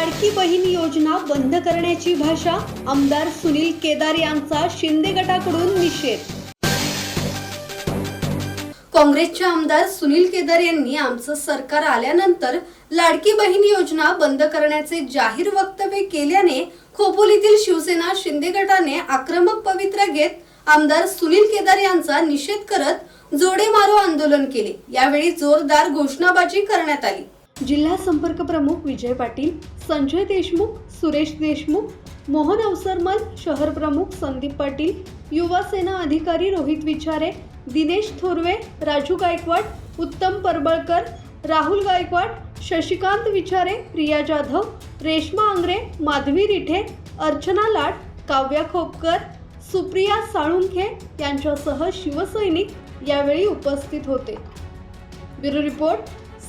लाडकी बहीण योजना बंद करण्याची भाषा आमदार सुनील केदार यांचा शिंदे गटाकडून निषेध. काँग्रेसचे आमदार सुनील केदार यांनी आमचं सरकार आल्यानंतर लाडकी बहीण योजना बंद करण्याचे जाहीर वक्तव्य केल्याने खोपोलीतील शिवसेना शिंदे गटाने आक्रमक पवित्रा घेत आमदार सुनील केदार यांचा निषेध करत जोडे मारो आंदोलन केले. यावेळी जोरदार घोषणाबाजी करण्यात आली. जिल्हा संपर्क प्रमुख विजय पाटील संजय देशमुख सुरेश देशमुख मोहन अवसरमल शहर प्रमुख संदीप पाटील युवा सेना अधिकारी रोहित विचारे दिनेश थोरवे राजू गायकवाड उत्तम परबळकर राहुल गायकवाड शशिकांत विचारे प्रिया जाधव रेश्मा आंग्रे माधवी रिठे अर्चना लाड काव्या खोपकर सुप्रिया साळुंखे यांच्यासह शिवसैनिक यावेळी उपस्थित होते. Bureau report.